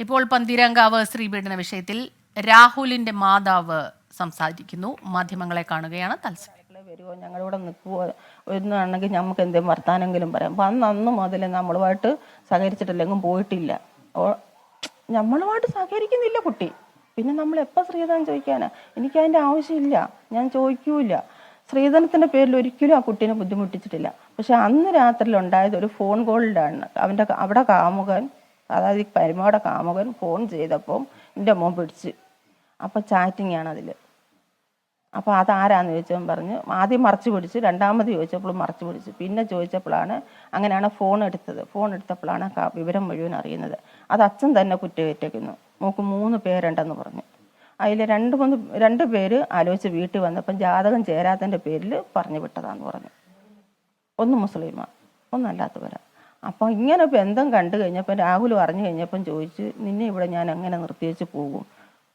ഇപ്പോൾ പന്തീരങ്കാവ് സ്ത്രീപീഡന വിഷയത്തിൽ രാഹുലിന്റെ മാതാവ് സംസാരിക്കുന്നു. മാധ്യമങ്ങളെ കാണുകയാണ് മക്കളെ വരുമോ ഞങ്ങളിവിടെ നിൽക്കുവോ ഒന്നാണെങ്കിൽ നമുക്ക് എന്തെങ്കിലും വർത്താനെങ്കിലും പറയാം. അപ്പം അന്ന് അന്ന് മുതൽ നമ്മളുമായിട്ട് സഹകരിച്ചിട്ടില്ലെങ്കിലും പോയിട്ടില്ല. നമ്മളുമായിട്ട് സഹകരിക്കുന്നില്ല കുട്ടി. പിന്നെ നമ്മൾ എപ്പോൾ ശ്രീധരൻ ചോദിക്കാനാ? എനിക്ക് അതിന്റെ ആവശ്യമില്ല. ഞാൻ ചോദിക്കൂല ശ്രീധരത്തിന്റെ പേരിൽ ഒരിക്കലും ആ കുട്ടീനെ ബുദ്ധിമുട്ടിച്ചിട്ടില്ല. പക്ഷെ അന്ന് രാത്രിയിൽ ഉണ്ടായത് ഒരു ഫോൺ കോളിലാണ്. അവന്റെ അവിടെ കാമുകൻ അതായത് ഈ പരിമയുടെ കാമുകൻ ഫോൺ ചെയ്തപ്പം എന്റെ മോൻ പിടിച്ച്. അപ്പം ചാറ്റിംഗ് ആണ് അതിൽ അപ്പോൾ അതാരാന്ന് ചോദിച്ചവൻ പറഞ്ഞ് ആദ്യം മറച്ചു പിടിച്ച് രണ്ടാമത് ചോദിച്ചപ്പോൾ മറച്ചു പിടിച്ച്. പിന്നെ ചോദിച്ചപ്പോഴാണ് അങ്ങനെയാണ് ഫോൺ എടുത്തത്. ഫോൺ എടുത്തപ്പോഴാണ് വിവരം മുഴുവൻ അറിയുന്നത്. അത് അച്ഛൻ തന്നെ കുറ്റമേറ്റേക്കുന്നു മോക്ക് മൂന്ന് പേരുണ്ടെന്ന് പറഞ്ഞു. അതിൽ രണ്ട് മൂന്ന് രണ്ട് പേര് ആലോചിച്ച് വീട്ടിൽ വന്നപ്പം ജാതകം ചേരാത്തതിന്റെ പേരിൽ പറഞ്ഞു വിട്ടതാന്ന് പറഞ്ഞു. ഒന്ന് മുസ്ലിമാണ് ഒന്നല്ലാത്തവരാ. അപ്പം ഇങ്ങനെ ബന്ധം കണ്ടു കഴിഞ്ഞപ്പം രാഹുൽ പറഞ്ഞു കഴിഞ്ഞപ്പം ചോദിച്ച് നിന്നെ ഇവിടെ ഞാൻ എങ്ങനെ നിർത്തിവെച്ച് പോകും?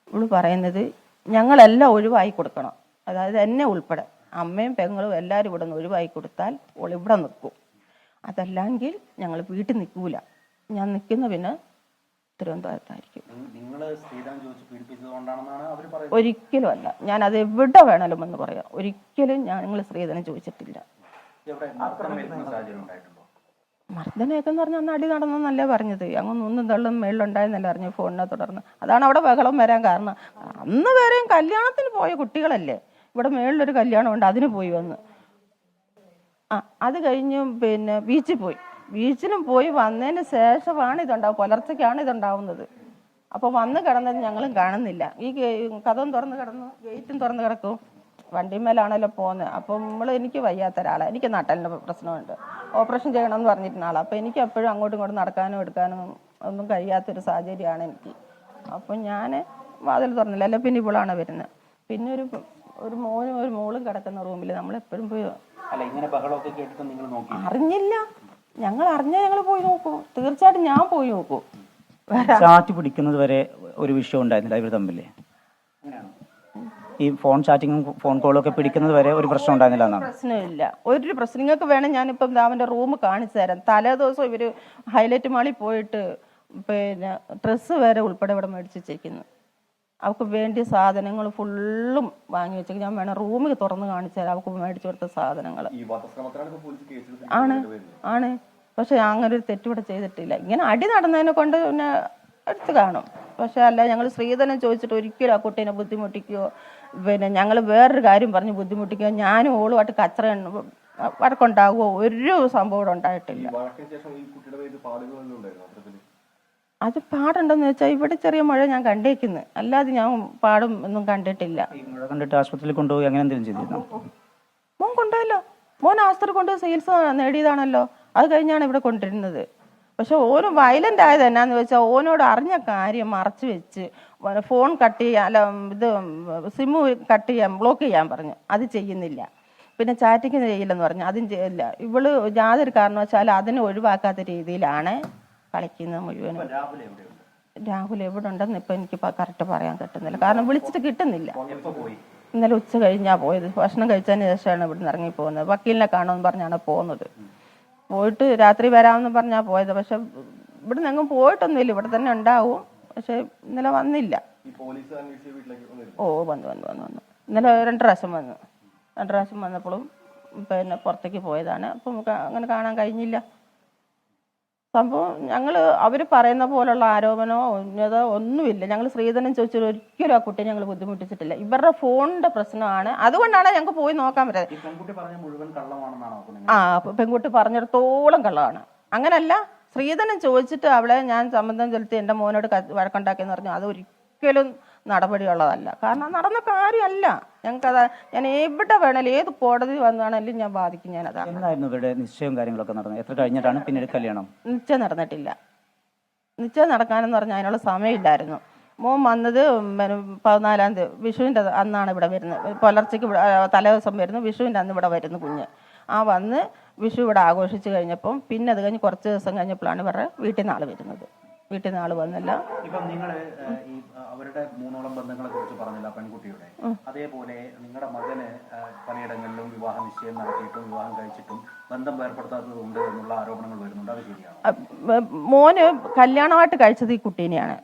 ഇവൾ പറയുന്നത് ഞങ്ങളെല്ലാം ഒഴിവായി കൊടുക്കണം. അതായത് എന്നെ ഉൾപ്പെടെ. അമ്മയും പെങ്ങളും എല്ലാവരും ഇവിടെ നിന്ന് ഒഴിവായി കൊടുത്താൽ ഓൾ ഇവിടെ നിൽക്കും. അതല്ലെങ്കിൽ ഞങ്ങൾ വീട്ടിൽ നിൽക്കൂല. ഞാൻ നിൽക്കുന്ന പിന്നെ തിരുവനന്തപുരത്തായിരിക്കും. ഒരിക്കലും അല്ല. ഞാൻ അത് എവിടെ വേണമെന്ന് എന്ന് പറയാം. ഒരിക്കലും ഞങ്ങൾ സ്ത്രീധനം ചോദിച്ചിട്ടില്ല. മർദ്ദനയൊക്കെ എന്ന് പറഞ്ഞാൽ അന്ന് അടി നടന്നെന്നല്ലേ പറഞ്ഞത്. അങ്ങ് ഒന്നും തള്ളും മേളിലുണ്ടായെന്നല്ലേ പറഞ്ഞു ഫോണിനെ തുടർന്ന്. അതാണ് അവിടെ ബഹളം വരാൻ കാരണം. അന്ന് വരെയും കല്യാണത്തിന് പോയ കുട്ടികളല്ലേ? ഇവിടെ മേളിലൊരു കല്യാണം ഉണ്ട് അതിന് പോയി വന്ന്. ആ അത് കഴിഞ്ഞ് പിന്നെ ബീച്ചിൽ പോയി. ബീച്ചിലും പോയി വന്നതിന് ശേഷമാണ് ഇതുണ്ടാവും പുലർച്ചയ്ക്കാണ് ഇതുണ്ടാവുന്നത്. അപ്പോൾ വന്ന് കിടന്നത് ഞങ്ങളും കാണുന്നില്ല. ഈ കഥം തുറന്ന് കിടന്നു ഗേറ്റും തുറന്ന് കിടക്കും വണ്ടിമേലാണല്ലോ പോകുന്നത്. അപ്പോൾ നമ്മൾ എനിക്ക് വയ്യാത്ത ഒരാളാണ് എനിക്ക് നട്ടലിന്റെ പ്രശ്നമുണ്ട്. ഓപ്പറേഷൻ ചെയ്യണമെന്ന് പറഞ്ഞിരുന്ന ആളാണ് അപ്പോൾ എനിക്ക് എപ്പോഴും അങ്ങോട്ടും ഇങ്ങോട്ടും നടക്കാനും എടുക്കാനും ഒന്നും കഴിയാത്തൊരു സാഹചര്യമാണ് എനിക്ക്. അപ്പം ഞാൻ വാതിൽ തുറന്നില്ല. അല്ല പിന്നെ ഇവളാണ് വരുന്നത് പിന്നെ ഒരു ഒരു മോനും ഒരു മോളും കിടക്കുന്ന റൂമിൽ നമ്മൾ എപ്പോഴും പോയി അറിഞ്ഞില്ല. ഞങ്ങൾ അറിഞ്ഞാൽ ഞങ്ങൾ പോയി നോക്കൂ. തീർച്ചയായിട്ടും ഞാൻ പോയി നോക്കൂ. ചാറ്റ് പിടിക്കുന്നത് വരെ ഒരു വിഷയം ഉണ്ടായിരുന്നില്ല. ഇവർ തമ്മിൽ അങ്ങനെയാണ് ഈ ഫോൺ ചാറ്റിങ്ങും ഫോൺ കോളും ഒക്കെ പിടിക്കുന്നത് വരെ ഒരു പ്രശ്നം ഉണ്ടായിരുന്നില്ല എന്നാണ്. പ്രശ്നമില്ല. ഒരു പ്രശ്നം. നിങ്ങൾക്ക് വേണം ഞാനിപ്പം ദാ അവന്റെ റൂം കാണിച്ചു തരാം. തലേ ദിവസം ഇവർ ഹൈലൈറ്റ് മാളിൽ പോയിട്ട് പിന്നെ ഡ്രസ്സ് വരെ ഉൾപ്പെടെ ഇവിടെ മേടിച്ച് വെച്ചേക്കുന്നു. അവൾക്ക് വേണ്ടിയ സാധനങ്ങൾ ഫുള്ളും വാങ്ങി വെച്ചു ഞാൻ വേണം റൂമിൽ തുറന്ന് കാണിച്ചു തരാം. അവൾക്ക് മേടിച്ചു കൊടുത്ത സാധനങ്ങൾ. ഈ വധശ്രമത്തിലാണ് പോലീസ് കേസ് ആണ്. ആണ്. പക്ഷെ അങ്ങനെ ഒരു തെറ്റിവിടെ ചെയ്തിട്ടില്ല. ഇങ്ങനെ അടി നടന്നതിനെ കൊണ്ട് പിന്നെ എടുത്ത് കാണും. പക്ഷെ അല്ല ഞങ്ങൾ സ്ത്രീധനം ചോദിച്ചിട്ട് ഒരിക്കലും ആ കുട്ടീനെ ബുദ്ധിമുട്ടിക്കുകയോ പിന്നെ ഞങ്ങൾ വേറൊരു കാര്യം പറഞ്ഞ് ബുദ്ധിമുട്ടിക്കുക. ഞാനും ഓളുമായിട്ട് കച്ചറ വഴക്കുണ്ടാകുമോ ഒരു സംഭവം ഇവിടെ ഉണ്ടായിട്ടില്ല. ഈ കുട്ടിയുടെ പേര് പാടുകളൊന്നും അത് പാടുണ്ടെന്ന് വെച്ചാൽ ഇവിടെ ചെറിയ മഴ ഞാൻ കണ്ടേക്കുന്നു. അല്ലാതെ ഞാൻ പാടും ഒന്നും കണ്ടിട്ടില്ല. മഴ കണ്ടിട്ട് ആശുപത്രിയിൽ കൊണ്ടുപോയി അങ്ങനെ എന്തെങ്കിലും ചെയ്തിരുന്നോ? മോൻ കൊണ്ടുപോയല്ലോ. മോൻ ആസ്ത്രി കൊണ്ട് ചികിത്സ നേടിയതാണല്ലോ. അത് കഴിഞ്ഞാണ് ഇവിടെ കൊണ്ടിരുന്നത് പക്ഷെ ഓന് വയലന്റ് ആയത് എന്നാന്ന് വെച്ചാൽ ഓനോട് അറിഞ്ഞ കാര്യം മറച്ചു വെച്ച് ഫോൺ കട്ട് ചെയ്യാം അല്ല ഇത് സിമ്മ് കട്ട് ചെയ്യാൻ ബ്ലോക്ക് ചെയ്യാൻ പറഞ്ഞു. അത് ചെയ്യുന്നില്ല. പിന്നെ ചാറ്റിങ് ചെയ്യില്ലെന്ന് പറഞ്ഞു. അതും ചെയ്യില്ല ഇവൾ യാതൊരു കാരണവശാലും അതിനെ ഒഴിവാക്കാത്ത രീതിയിലാണ് കളിക്കുന്നത് മുഴുവനും. രാഹുൽ എവിടെ ഉണ്ടെന്ന് ഇപ്പം എനിക്ക് കറക്റ്റ് പറയാൻ കിട്ടുന്നില്ല കാരണം വിളിച്ചിട്ട് കിട്ടുന്നില്ല. ഇന്നലെ ഉച്ച കഴിഞ്ഞാ പോയത്. ഭക്ഷണം കഴിച്ചതിന് ശേഷമാണ് ഇവിടുന്ന് ഇറങ്ങി പോകുന്നത് വക്കീലിനെ കാണുമെന്ന് പറഞ്ഞാണ് പോകുന്നത് പോയിട്ട് രാത്രി വരാമെന്ന് പറഞ്ഞാ പോയത്. പക്ഷെ ഇവിടുന്ന് എങ്ങും പോയിട്ടൊന്നുമില്ല. ഇവിടെ തന്നെ ഉണ്ടാവും. പക്ഷെ ഇന്നലെ വന്നില്ല. ഓ വന്നു വന്നു വന്നു വന്നു. ഇന്നലെ രണ്ട് പ്രാവശ്യം വന്നു. രണ്ട് പ്രാവശ്യം വന്നപ്പോഴും പിന്നെ പുറത്തേക്ക് പോയതാണ്. അപ്പം നമുക്ക് അങ്ങനെ കാണാൻ കഴിഞ്ഞില്ല. സംഭവം ഞങ്ങൾ അവർ പറയുന്ന പോലുള്ള ആരോപണമോ ഉന്നതോ ഒന്നുമില്ല. ഞങ്ങൾ സ്ത്രീധനം ചോദിച്ചാൽ ഒരിക്കലും ആ കുട്ടിയെ ഞങ്ങൾ ബുദ്ധിമുട്ടിച്ചിട്ടില്ല. ഇവരുടെ ഫോണിന്റെ പ്രശ്നമാണ്. അതുകൊണ്ടാണ് ഞങ്ങൾക്ക് പോയി നോക്കാൻ പറ്റുന്നത് ആ പെൺകുട്ടി പറഞ്ഞിടത്തോളം കള്ളമാണ്. അങ്ങനല്ല സ്ത്രീധനം ചോദിച്ചിട്ട് അവളെ ഞാൻ സമ്മതം ചെലുത്തി എന്റെ മോനോട് വഴക്കുണ്ടാക്കിയെന്ന് പറഞ്ഞു. അത് ഒരിക്കലും നടപടിയുള്ളതല്ല. കാരണം നടന്ന കാര്യമല്ല. ഞങ്ങൾക്കത് ഞാൻ എവിടെ വേണേലും ഏത് കോടതി വന്നാണെങ്കിലും ഞാൻ ബാധിക്കും ഞാനതാണ് എന്നായിരുന്നു ഇവരുടെ നിശ്ചയവും കാര്യങ്ങളൊക്കെ നടന്നത്? എത്ര കഴിഞ്ഞിട്ടാണ് പിന്നീട് കല്യാണം? നിശ്ചയം നടന്നിട്ടില്ല. നിശ്ചയം നടക്കാനെന്ന് പറഞ്ഞാൽ അതിനുള്ള സമയമില്ലായിരുന്നു. മോൻ വന്നത് പിന്നെ പതിനാലാം തീയതി വിഷുവിന്റെ അന്നാണ് ഇവിടെ വരുന്നത്. പുലർച്ചയ്ക്ക് തലേദിവസം വരുന്നു. വിഷുവിന്റെ അന്ന് ഇവിടെ വരുന്നു കുഞ്ഞ്. ആ വന്ന് വിഷു ഇവിടെ ആഘോഷിച്ച് കഴിഞ്ഞപ്പം പിന്നെ അത് കഴിഞ്ഞ് കുറച്ച് ദിവസം കഴിഞ്ഞപ്പോഴാണ് ഇവരുടെ വീട്ടിൽ നിന്ന് ആൾ വരുന്നത്. വീട്ടിൽ നിന്ന് വന്നല്ല വന്നില്ല ഇപ്പം നിങ്ങൾ അവരുടെ മൂന്നോളം ബന്ധങ്ങളെ കുറിച്ച് പറഞ്ഞില്ല പെൺകുട്ടിയുടെ. അതേപോലെ നിങ്ങളുടെ മകന് പലയിടങ്ങളിലും വിവാഹ നിശ്ചയം നടത്തിയിട്ടും വിവാഹം കഴിച്ചിട്ടും ബന്ധം വേർപ്പെടുത്താത്തതുണ്ട് എന്നുള്ള ആരോപണങ്ങൾ വരുന്നുണ്ട്. അത് ശരിയാണ്? മോന് കല്യാണമായിട്ട് കഴിച്ചത് ഈ കുട്ടീനെയാണ്.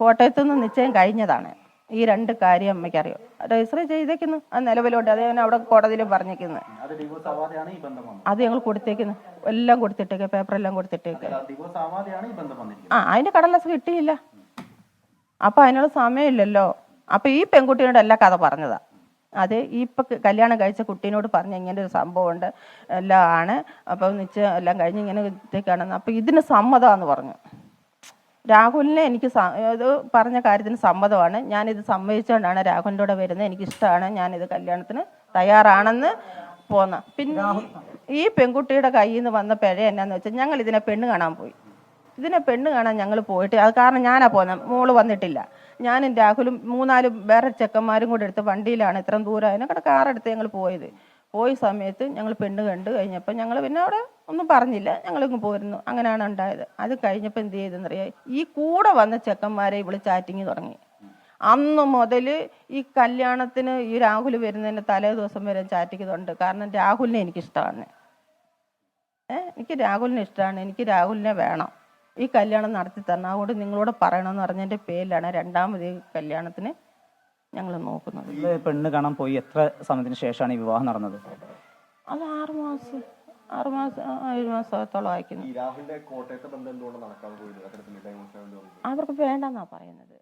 കോട്ടയത്തുനിന്ന് നിശ്ചയം കഴിഞ്ഞതാണ്. ഈ രണ്ട് കാര്യം അമ്മയ്ക്ക് അറിയാം രജിസ്റ്റർ ചെയ്തേക്കുന്നു. ആ നിലവിലുണ്ട് അത് ഞാൻ അവിടെ കോടതിയിൽ പറഞ്ഞേക്കുന്നത് അത് ഞങ്ങൾ കൊടുത്തേക്കുന്നു. എല്ലാം കൊടുത്തിട്ടേക്ക് പേപ്പറെല്ലാം കൊടുത്തിട്ടേക്ക്. ആ അതിന്റെ കടലാസ് കിട്ടിയില്ല. അപ്പൊ അതിനുള്ള സമയമില്ലല്ലോ. അപ്പൊ ഈ പെൺകുട്ടിയോട് എല്ലാ കഥ പറഞ്ഞതാ. അത് ഈ ഇപ്പൊ കല്യാണം കഴിച്ച കുട്ടീനോട് പറഞ്ഞ ഇങ്ങനെ ഒരു സംഭവം ഉണ്ട് എല്ലാം ആണ്. അപ്പൊ നിശ്ചയം എല്ലാം കഴിഞ്ഞ് ഇങ്ങനെ ഇതൊക്കെയാണെന്ന് അപ്പൊ ഇതിന് സമ്മതമാന്ന് പറഞ്ഞു. രാഹുലിനെ എനിക്ക് ഇത് പറഞ്ഞ കാര്യത്തിന് സമ്മതമാണ്. ഞാനിത് സമ്മതിച്ചുകൊണ്ടാണ് രാഹുലിന്റെ കൂടെ വരുന്നത്. എനിക്കിഷ്ടമാണ്. ഞാനിത് കല്യാണത്തിന് തയ്യാറാണെന്ന് പോന്ന പിന്നെ ഈ- ഈ പെൺകുട്ടിയുടെ കയ്യിൽ നിന്ന് വന്ന പിഴ എന്നാന്ന് വെച്ചാൽ ഞങ്ങൾ ഇതിനെ പെണ്ണ് കാണാൻ പോയി. ഇതിനെ പെണ്ണ് കാണാൻ ഞങ്ങൾ പോയിട്ട് അത് കാരണം ഞാനാ പോന്നെ. മോൾ വന്നിട്ടില്ല. ഞാനും രാഹുലും മൂന്നാലും വേറെ ചെക്കന്മാരും കൂടെ എടുത്ത് വണ്ടിയിലാണ് ഇത്രയും ദൂരം അതിനെ കാറെടുത്ത് ഞങ്ങൾ പോയത്. പോയ സമയത്ത് ഞങ്ങൾ പെണ്ണ് കണ്ടു. കഴിഞ്ഞപ്പോൾ ഞങ്ങൾ പിന്നെ അവിടെ ഒന്നും പറഞ്ഞില്ല. ഞങ്ങളിങ്ങ് പോരുന്നു. അങ്ങനെയാണ് ഉണ്ടായത്. അത് കഴിഞ്ഞപ്പോൾ എന്ത് ചെയ്തെന്നറിയാം? ഈ കൂടെ വന്ന ചെക്കന്മാരെ ഇവൾ ചാറ്റിങ് തുടങ്ങി. അന്ന് മുതൽ ഈ കല്യാണത്തിന് ഈ രാഹുൽ വരുന്നതിന് തലേ ദിവസം വരെ ചാറ്റിക്കുന്നുണ്ട് കാരണം രാഹുലിനെ എനിക്കിഷ്ടമാണ്. എനിക്ക് രാഹുലിനെ ഇഷ്ടമാണ്. എനിക്ക് രാഹുലിനെ വേണം. ഈ കല്യാണം നടത്തി തരണം. അതുകൊണ്ട് നിങ്ങളോട് പറയണമെന്ന് പറഞ്ഞതിന്റെ പേരിലാണ് രണ്ടാമത് കല്യാണത്തിന് ഞങ്ങൾ നോക്കുന്നത്. പെണ്ണ് കാണാൻ പോയി എത്ര സമയത്തിന് ശേഷമാണ് ഈ വിവാഹം നടന്നത്? അത് ആറ് മാസം ആറ് മാസം ഏഴ് മാസത്തോളം അയക്കുന്നു ഈ രാഹുലിന്റെ കോട്ടയത്തെ ബന്ധം എന്തുകൊണ്ട് നടക്കാതെ പോയി അവർക്ക് വേണ്ടെന്നാ പറയുന്നത്.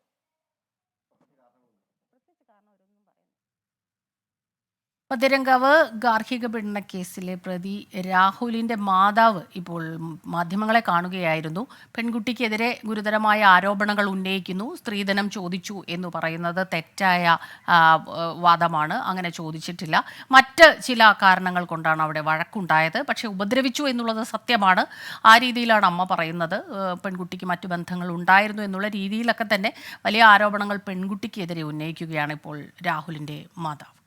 പതിരങ്കാവ് ഗാർഹിക പീഡന കേസിലെ പ്രതി രാഹുലിന്റെ മാതാവ് ഇപ്പോൾ മാധ്യമങ്ങളെ കാണുകയായിരുന്നു. പെൺകുട്ടിക്കെതിരെ ഗുരുതരമായ ആരോപണങ്ങൾ ഉന്നയിക്കുന്നു. സ്ത്രീധനം ചോദിച്ചു എന്ന് പറയുന്നത് തെറ്റായ വാദമാണ്. അങ്ങനെ ചോദിച്ചിട്ടില്ല. മറ്റ് ചില കാരണങ്ങൾ കൊണ്ടാണ് അവിടെ വഴക്കുണ്ടായത്. പക്ഷേ ഉപദ്രവിച്ചു എന്നുള്ളത് സത്യമാണ്. ആ രീതിയിലാണ് അമ്മ പറയുന്നത്. പെൺകുട്ടിക്ക് മറ്റു ബന്ധങ്ങൾ ഉണ്ടായിരുന്നു എന്നുള്ള രീതിയിലൊക്കെ തന്നെ വലിയ ആരോപണങ്ങൾ പെൺകുട്ടിക്കെതിരെ ഉന്നയിക്കുകയാണ് ഇപ്പോൾ രാഹുലിന്റെ മാതാവ്.